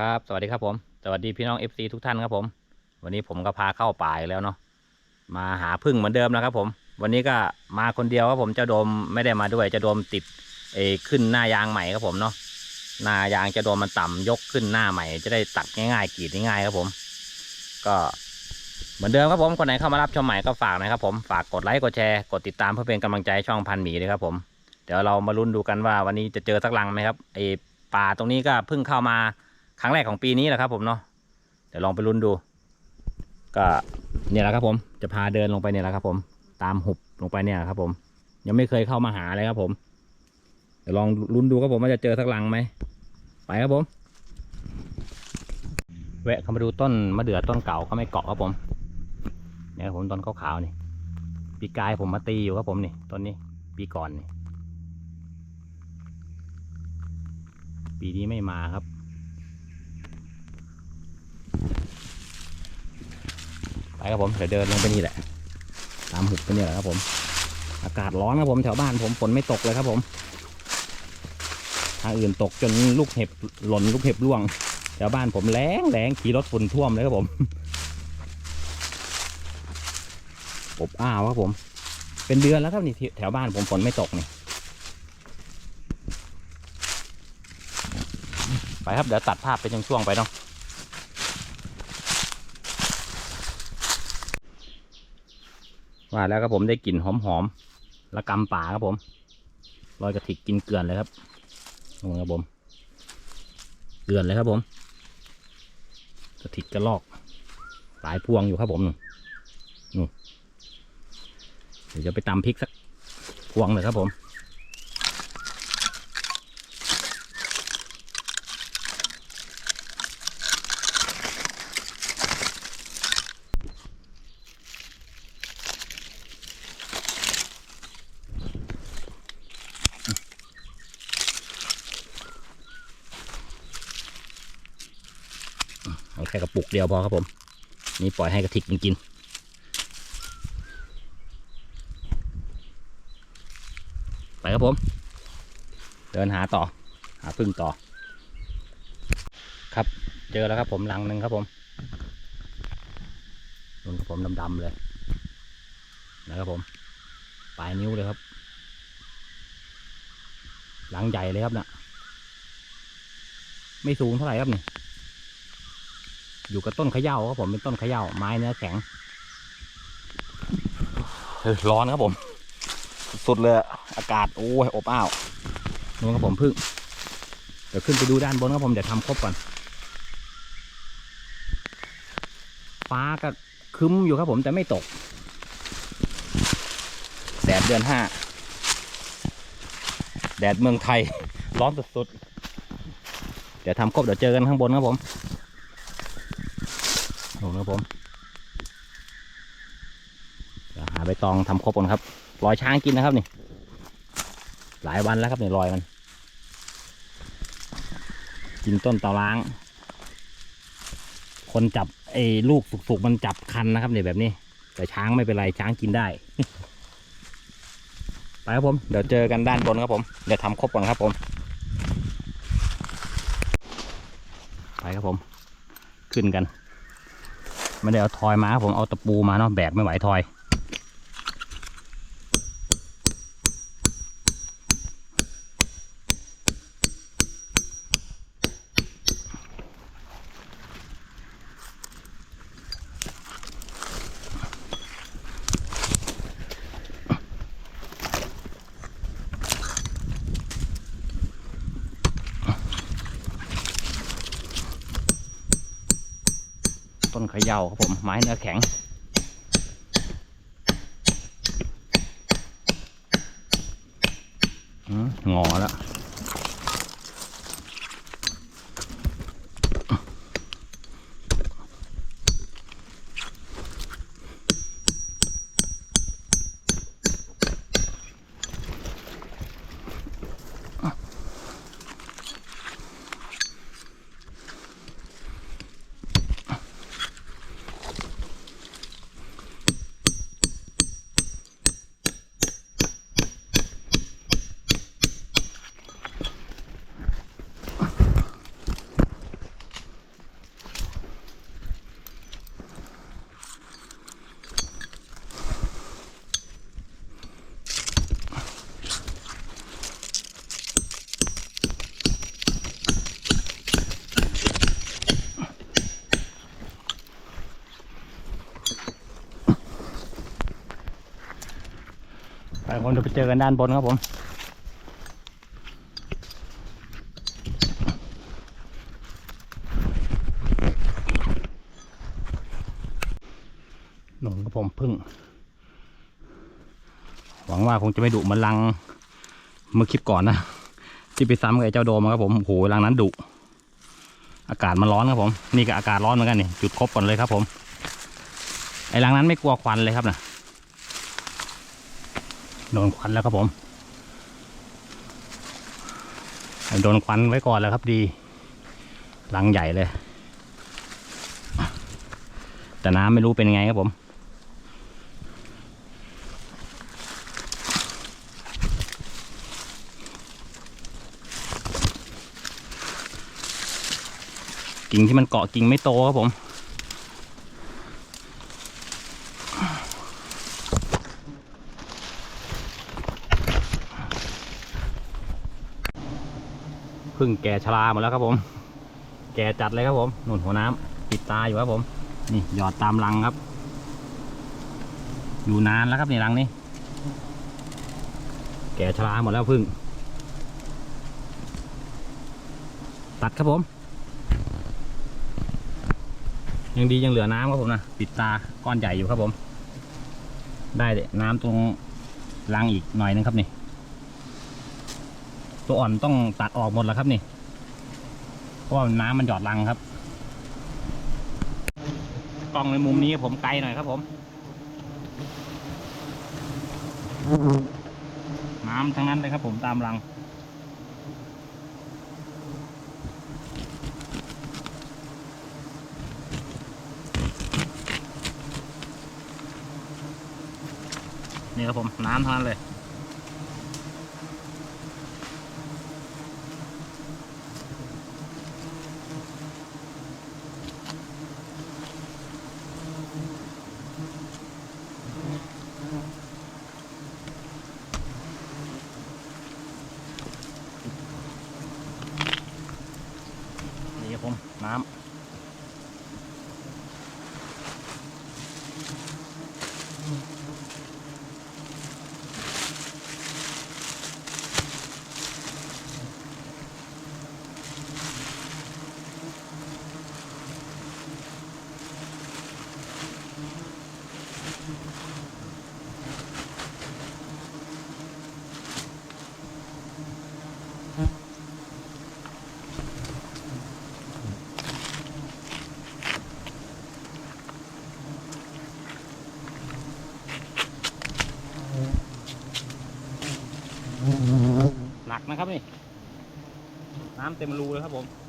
ครับ สวัสดีครับผม สวัสดีพี่น้อง FC ทุกท่านครับผม วันนี้ผมก็พาเข้าป่าอีกแล้วเนาะ มาหาพึ่งเหมือนเดิมนะครับผม วันนี้ก็มาคนเดียวครับผมเจ้าโดมไม่ได้มาด้วยเจ้าโดมติดเอขึ้นหน้ายางใหม่ครับผมเนาะ หน้ายางเจ้าโดมมันต่ำยกขึ้นหน้าใหม่ จะได้ตัดง่ายๆกรีดง่ายๆครับผม ก็เหมือนเดิมครับผมคนไหนเข้ามารับชมใหม่ก็ฝากนะครับผมฝากกดไลค์กดแชร์กดติดตามเพื่อเป็นกำลังใจช่องพันหมีเลยครับผม เดี๋ยวเรามาลุ้นดูกันว่าวันนี้จะเจอสักลังไหมครับไอป่าตรงนี้ก็เพิ่งเข้ามา ครั้งแรกของปีนี้แหละครับผมเนาะเดี๋ยวลองไปลุ้นดู ก็เนี่ยแหละครับผมจะพาเดินลงไปเนี่ยแหละครับ ผม ตามหุบลงไปเนี่ยครับ ผม ยังไม่เคยเข้ามาหาเลยครับผม เดี๋ยวลองลุ้นดูครับผมว่าจะเจอสักลังไหมไปครับผมแวะเข้ามาดูต้นมะเดื่อต้นเก่าเขาไม่เกาะครับผมเนี่ยครับผมต้นขาวๆนี่ปีกายผมมาตีอยู่ครับผมนี่ต้นนี้ ปีก่อนนี่ปีนี้ไม่มาครับ ไปครับผมเดี๋ยวเดินลงไปนี่แหละ ตามหุบไปนี่แหละครับผม อากาศร้อนครับผมแถวบ้านผมฝนไม่ตกเลยครับผมทางอื่นตกจนลูกเห็บหล่นลูกเห็บร่วงแถวบ้านผมแรงแรงขี่รถฝุ่นท่วมเลยครับผมอบอ้าวครับผม เป็นเดือนแล้วครับนี่ที่แถวบ้านผมฝนไม่ตกนี่ไปครับเดี๋ยวตัดภาพเป็นช่วงๆไปเนาะ ว่าแล้วครับผมได้กลิ่นหอมๆละกำป่าครับผมลอยกระถิกกินเกลือนเลยครับนู่ครับผม เกลือนเลยครับผมกระถิกกระลอก หลายพวงอยู่ครับผมนู่นนู่นเดี๋ยวจะไปตำพริกสักพวงเลยครับผม เอาแค่กระปุกเดียวพอครับผม นี่ปล่อยให้กระถิกมันกิน ไปครับผม เดินหาต่อ หาพึ่งต่อ ครับ เจอแล้วครับผมรังหนึ่งครับผมนุ่นครับผมดำๆเลยนะครับผม ปลายนิ้วเลยครับ หลังใหญ่เลยครับนะ่ะไม่สูงเท่าไหร่ครับเนี่ย อยู่กับต้นเขย่าครับผมเป็นต้นเขย่าไม้เนื้อแข็งเฮ้ยร้อนครับผม สุดเลยอะอากาศโอ้ยอบอ้าวนู่นครับผมพึ่งเดี๋ยวขึ้นไปดูด้านบนครับผมเดี๋ยวทำครบก่อนฟ้าก็ครึ้มอยู่ครับผมแต่ไม่ตกแดดเดือนห้าแดดเมืองไทยร้อนสุดๆ เดี๋ยวทำครบเดี๋ยวเจอกันข้างบนครับผมหนูนะ ครับผมหาใบตองทำครบก่อนครับรอยช้างกินนะครับนี่ หลายวันแล้วครับนี่รอยมัน กินต้นเตาล้าง คนจับไอ้ลูกสุกๆมันจับคันนะครับเนี่ยแบบนี้ แต่ช้างไม่เป็นไรช้างกินได้ ไปครับผมเดี๋ยวเจอกันด้านบนครับผมเดี๋ยวทำครบก่อนครับผมไปครับผม ขึ้นกัน ไม่ได้เอาทอยมาผมเอาตะปูมาเนาะแบกไม่ไหวทอย เขย่าครับผมไม้เนื้อแข็ง ผมจะไปเจอกันด้านบนครับผมหนุ่มกับผมพึ่ง หวังว่าคงจะไม่ดุมันลังเมื่อคลิปก่อนนะ ที่ไปซ้ำกับไอ้เจ้าโดมครับผมโอ้โหรังนั้นดุอากาศมันร้อนครับผม นี่ก็อากาศร้อนเหมือนกันนี่จุดครบก่อนเลยครับผม ไอ้รังนั้นไม่กลัวควันเลยครับนะ โดนควันแล้วครับผม โดนควันไว้ก่อนแล้วครับดีรังใหญ่เลย แต่น้ำไม่รู้เป็นไงครับผม กิ่งที่มันเกาะกิ่งไม่โตครับผม พึ่งแก่ชราหมดแล้วครับผม แก่จัดเลยครับผมหนุนหัวน้ำปิดตาอยู่ครับผม นี่หยอดตามรังครับ อยู่นานแล้วครับในรังนี้ แก่ชราหมดแล้วพึ่ง ตัดครับผม ยังดียังเหลือน้ำครับผมนะปิดตาก้อนใหญ่อยู่ครับผม ได้น้ำตรงรังอีกหน่อยนึงครับนี่ ตัวอ่อนต้องตัดออกหมดแล้วครับนี่ เพราะว่าน้ำมันหยอดรังครับ กล้องในมุมนี้ผมไกลหน่อยครับผม น้ำทั้งนั้นเลยครับผมตามรังนี่ครับผมน้ำทั้งนั้นเลย เต็มรูเลยครับผม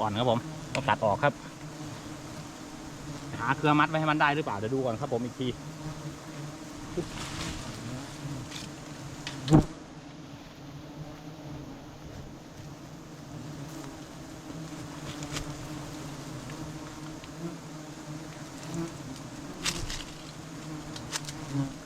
อ่อนครับผมต้องตัดออกครับ หาเครือมัดไว้ให้มันได้หรือเปล่าเดี๋ยวดูก่อนครับผมอีกทีตัด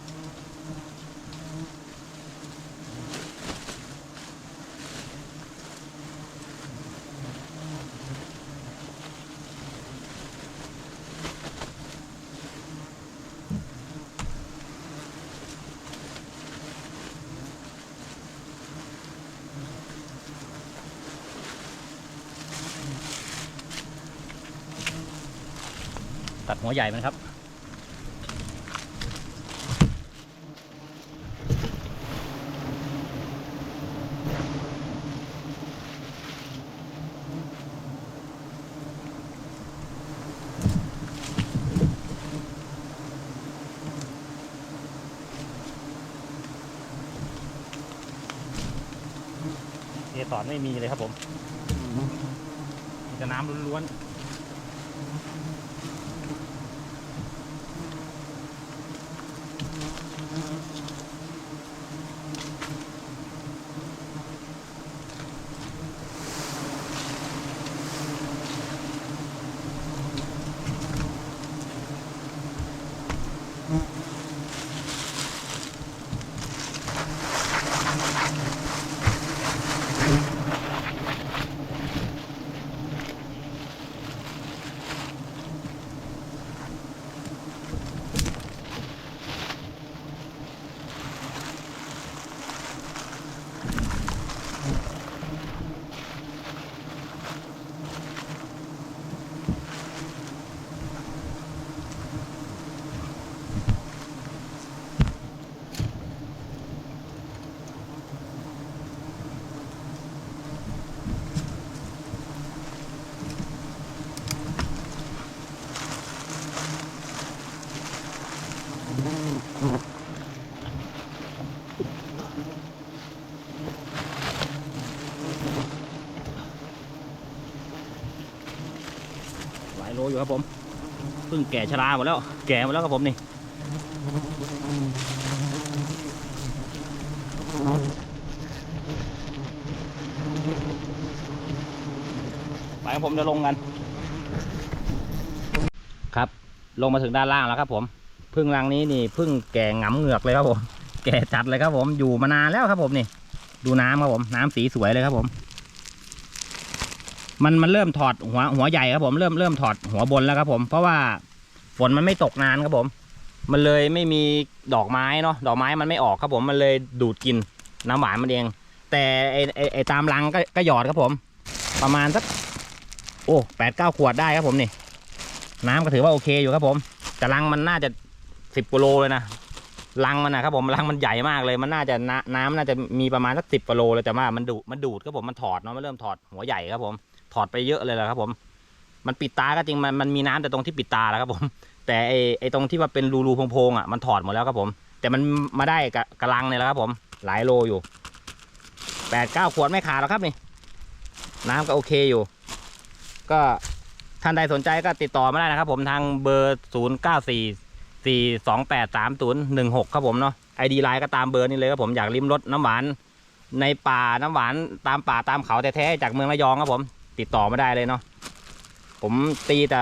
หัวใหญ่มันครับเอสอนไม่มีเลยครับผมมีแต่น้ำล้วนๆ อยู่ครับผมเพิ่งแก่ชราหมดแล้ว แก่หมดแล้วครับผมนี่ไปผมจะลงกัน ครับ ลงมาถึงด้านล่างแล้วครับผมพึ่งรังนี้นี่พึ่งแก่งำเหงือกเลยครับผม แก่จัดเลยครับผมอยู่มานานแล้วครับผมนี่ ดูน้ำครับผม น้ำสีสวยเลยครับผม มันมันเริ่มถอดหัวหัวใหญ่ครับผมเริ่มเริ่มถอดหัวบนแล้วครับผม เพราะว่าฝนมันไม่ตกนานครับผม มันเลยไม่มีดอกไม้เนาะดอกไม้มันไม่ออกครับผมมันเลยดูดกินน้ำหวานมันเอง แต่ไอไอไอตามรังก็ก็หยอดครับผม ประมาณสักโอ้แปดเก้าขวดได้ครับผมนี่ น้ำก็ถือว่าโอเคอยู่ครับผม แต่รังมันน่าจะสิบกิโลเลยนะรังมันนะครับผมรังมันใหญ่มากเลยมันน่าจะน้ำน่าจะมีประมาณสักสิบกิโลเลยแต่ว่ามันดูมันดูดครับผมมันถอดเนาะมันเริ่มถอดหัวใหญ่ครับผม ถอดไปเยอะเลยแหละครับ ผม มันปิดตาก็จริงมันมันมีน้ำแต่ตรงที่ปิดตาแล้วครับผม แต่ไอไอตรงที่ว่าเป็นรูรูโพงๆอะมันถอดหมดแล้วครับผม แต่มันมาได้กับกระลังเนี่ยแหละครับ ผม หลายโลอยู่แปดเก้าขวดไม่ขาดหรอกครับนี่ น้ำก็โอเคอยู่ ก็ท่านใดสนใจก็ติดต่อมาได้นะครับ ผมทางเบอร์ศูนย์เก้าสี่สี่สองแปดสามศูนย์หนึ่งหกครับผมเนาะไอดีไลน์ก็ตามเบอร์นี้เลยครับผมอยากริมรสน้ำหวาน ในป่าน้ำหวานตามป่าตามเขาแท้ๆจากเมืองระยองครับผม ติดต่อมาได้เลยเนาะผมตีแต่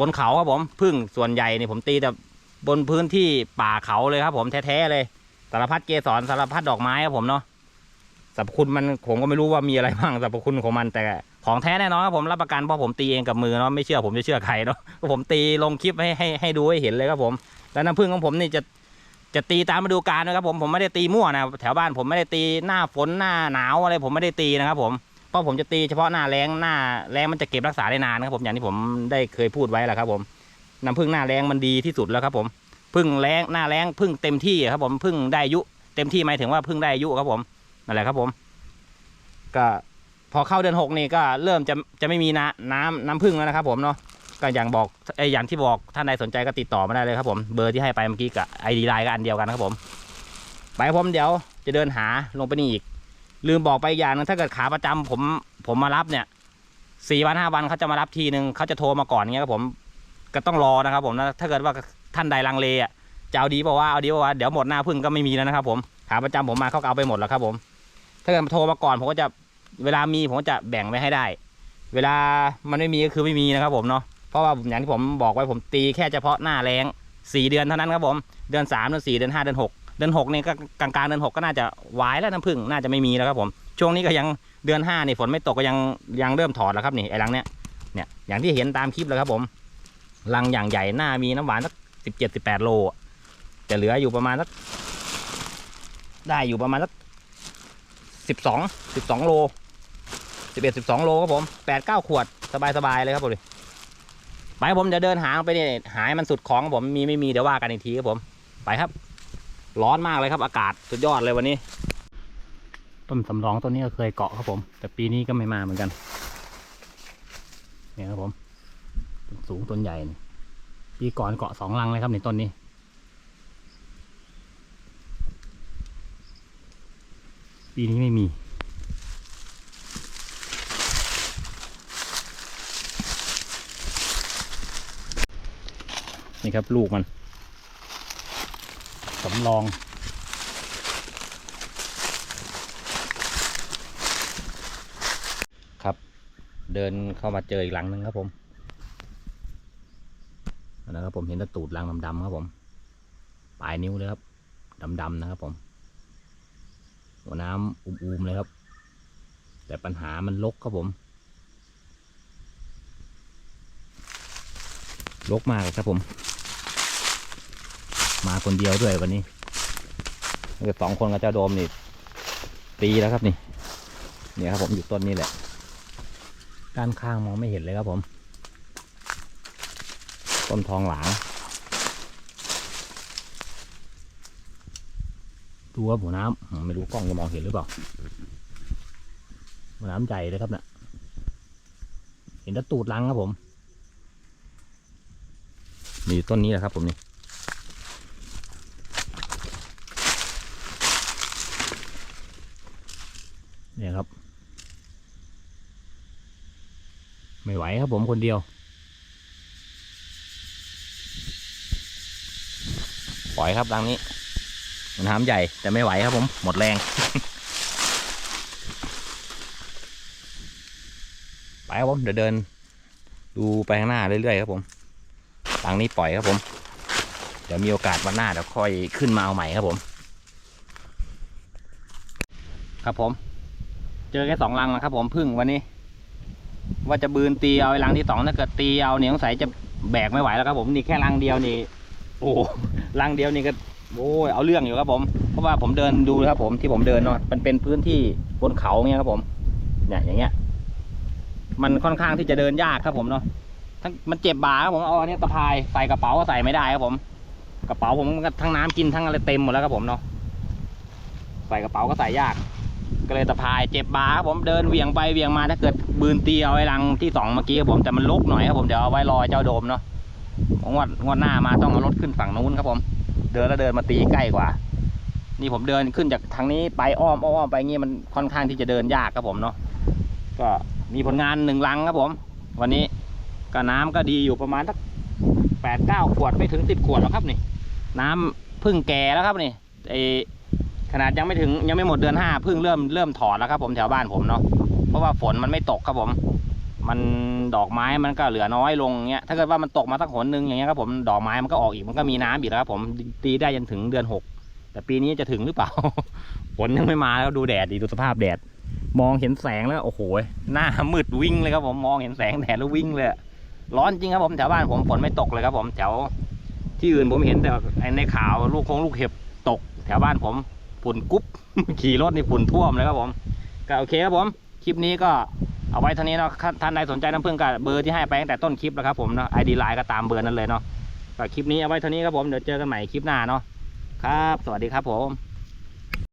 บนเขาครับผมพึ่งส่วนใหญ่นี่ผมตีแต่บนพื้นที่ป่าเขาเลยครับ ผมแท้ๆเลยสารพัดเกสรสารพัดดอกไม้ครับผมเนาะสรรพคุณมันผมก็ไม่รู้ว่ามีอะไรบ้างสรรพคุณของมันแต่ของแท้แน่นอนครับผมรับประกันเพราะผมตีเองกับมือเนาะไม่เชื่อผมจะเชื่อใครเนาะผมตีลงคลิปให้ให้ให้ดูให้เห็นเลยครับผม แล้วน้ำผึ้งของผมนี่จะจะตีตามฤดูกาลนะครับผมผมไม่ได้ตีมั่วนะแถวบ้านผมไม่ได้ตีหน้าฝนหน้าหนาวอะไรผมไม่ได้ตีนะครับผม ราะผมจะตีเฉพาะหน้าแรงหน้าแรงมันจะเก็บรักษาได้นานครับผมอย่างที่ผมได้เคยพูดไว้แหละครับผมน้ำผึ้งหน้าแรงมันดีที่สุดแล้วครับผมพึ่งแรงหน้าแรงพึ่งเต็มที่ครับผมพึ่งได้อายุเต็มที่หมายถึงว่าพึ่งได้อายุครับผมนั่นแหละครับผม ก็พอเข้าเดือนหกนี่ก็เริ่มจะจะไม่มีน้ำน้ำน้ำผึ้งแล้วนะครับ ผมเนาะก็อย่างบอกไออย่างที่บอกท่านใดสนใจก็ติดต่อมาได้เลยครับผมเบอร์ที่ให้ไปเมื่อกี้กับไอดีไลน์ก็อันเดียวกันครับผม ไปผมเดี๋ยวจะเดินหาลงไปนี่อีก ลืมบอกไปอย่างหนึงถ้าเกิดขาประจำผมผมมารับเนี่ยสี่วันห้าวันเขาจะมารับทีหนึ่งเขาจะโทรมาก่อนเงี้ยครับผมก็ต้องรอนะครับ ผมนะถ้าเกิดว่าท่านใดลังเลอะจะเอาดีเปล่าวว่าเอาดีเปล่าวว่าเดี๋ยวหมดหน้าพึ่งก็ไม่มีแล้วนะครับผมขาประจำผมมาเขาเอาไปหมดแล้วครับผม ถ้าเกิดโทรมาก่อนผมก็จะเวลามีผมก็จะแบ่งไว้ให้ได้ เวลามันไม่มีก็คือไม่มีนะครับผมเนาะเพราะว่าอย่างที่ผมบอกไว้ผมตีแค่เฉพาะหน้าแรงสี่เดือนเท่านั้นครับผม เดือนสามเดือนสี่เดือนห้าเดือนหก เดือนหกนี่ก็กลางกลางๆเดือนหกก็น่าจะวายแล้วน้ำผึ้งน่าจะไม่มีแล้วครับผมช่วงนี้ก็ยังเดือนห้านี่ฝนไม่ตกก็ยังยังเริ่มถอดแล้วครับนี่ไอ้รังเนี้ยเนี่ยอย่างที่เห็นตามคลิปแล้วครับผมรังอย่างใหญ่หน้ามีน้ำหวานสักสิบเจ็ดสิบแปดโลจะเหลืออยู่ประมาณสักได้อยู่ประมาณสักสิบสองสิบสองโลสิบเอ็ดสิบสองโลครับผมแปดเก้าขวดสบายสบายเลยครับผมไปผมจะเดินหาไปเนี่ยหายมันสุดของครับผมมีไม่มีเดี๋ยวว่ากันอีกทีครับผมไปครับ ร้อนมากเลยครับ อากาศสุดยอดเลยวันนี้ ต้นสำรองต้นนี้ก็เคยเกาะครับผม แต่ปีนี้ก็ไม่มาเหมือนกัน เนี่ยครับผม สูงต้นใหญ่นี่ปีก่อนเกาะสองลังเลยครับในต้นนี้ปีนี้ไม่มี นี่ครับลูกมันำรอง ครับ เดินเข้ามาเจออีกหลังหนึ่งครับผมนะครับผมเห็นตะตูดรังดำๆครับผม ปลายนิ้วเลยครับดำๆนะครับผม หัวน้ำอุ้มๆเลยครับ แต่ปัญหามันลกครับผมลกมากเลยครับผม มาคนเดียวด้วยวันนี้เกิดสองคนกับเจ้าโดมนี่ตีแล้วครับนี่เนี่ยครับผมอยู่ต้นนี้แหละ ด้านข้างมองไม่เห็นเลยครับผม ต้นทองหลางดูว่าหัวน้ำไม่รู้กล้องจะมองเห็นหรือเปล่าหัวน้ำใหญ่เลยครับเนะ่ะเห็นแตะตูดลังครับผมนี่ต้นนี้แหละครับผมนี่ ไม่ไหวครับผมคนเดียว ปล่อยครับดังนี้ มันห้ามใหญ่แต่ไม่ไหวครับผม หมดแรง ไปครับผมเดี๋ยวเดิน ดูไปข้างหน้าเรื่อยๆครับผมหลังนี้ปล่อยครับผม เดี๋ยวมีโอกาสวันหน้าเดี๋ยวค่อยขึ้นมาเอาใหม่ครับผม ครับผม เจอแค่สองลังนะครับผมพึ่งวันนี้ ว่าจะบืนตีเอาไอ้รังที่สองถ้าเกิดตีเอาเนี่ยสงสัยจะแบกไม่ไหวแล้วครับผมนี่แค่รังเดียวนี่ โอ้รังเดียวนี่ก็โอ้ยเอาเรื่องอยู่ครับผม เพราะว่าผมเดินดูครับผมที่ผมเดินเนาะมันเป็นพื้นที่บนเขาเนี่ยครับผม เนี่ยอย่างเงี้ย มันค่อนข้างที่จะเดินยากครับผมเนาะทั้งมันเจ็บบ่าครับผมเอาอันนี้ตะพายใส่กระเป๋าก็ใส่ไม่ได้ครับผม กระเป๋าผมทั้งน้ำกินทั้งอะไรเต็มหมดแล้วครับผมเนาะใส่กระเป๋าก็ใส่ยาก ก็เลยตะพายเจ็บบ่าครับผมเดินเหวี่ยงไปเหวี่ยงมาถ้าเกิดบืนตีเอาไอ้รังที่สองเมื่อกี้ครับผมแต่มันลุกหน่อยครับผมเดี๋ยวเอาไว้รอเจ้าโดมเนาะงวดงวดหน้ามาต้องเอารถขึ้นฝั่งนู้นครับผม เดินแล้วเดินมาตีใกล้กว่า นี่ผมเดินขึ้นจากทางนี้ไปอ้อมอ้อมไปงี้มันค่อนข้างที่จะเดินยากครับผมเนาะก็มีผลงานหนึ่งลังครับผม วันนี้ก็น้ำก็ดีอยู่ประมาณสักแปดเก้าขวดไม่ถึงสิบขวดหรอกครับนี่ น้ำเพึ่งแก่แล้วครับนี่ไอ ขนาดยังไม่ถึงยังไม่หมดเดือนห้าเพึ่งเริ่มเริ่มถอดแล้วครับ ผมแถวบ้านผมเนาะเพราะว่าฝนมันไม่ตกครับผม มันดอกไม้มันก็เหลือน้อยลงเงี้ยถ้าเกิดว่ามันตกมาสักหนหนึ่งอย่างเงี้ยครับผมดอกไม้มันก็ออกอีกมันก็มีน้ำอีกแล้วครับผมตีได้จนถึงเดือนหกแต่ปีนี้จะถึงหรือเปล่าฝนยังไม่มาแล้วดูแดดดีดูสภาพแดด มองเห็นแสงแล้วโอ้โหหน้ามืดวิ่งเลยครับผมมองเห็นแสงแดดแล้ววิ่งเลยร้อนจริงครับผมแถวบ้านผมฝนไม่ตกเลยครับผมแถวที่อื่นผมเห็นแต่ในข่าวลูกคงลูกเห็บตก แถวบ้านผม ฝุ่นกุ๊บขี่รถนี่ฝุ่นท่วมเลยครับผมก็โอเคครับผมคลิปนี้ก็เอาไว้เท่านี้เนาะท่านท่านใดสนใจน้ำผึ้งก็เบอร์ที่ให้ไปตั้งแต่ต้นคลิปแล้วครับผมเนาะไอดีไลน์ก็ตามเบอร์นั้นเลยเนาะก็คลิปนี้เอาไว้เท่านี้ครับผมเดี๋ยวเจอกันใหม่คลิปหน้าเนาะครับ สวัสดีครับผม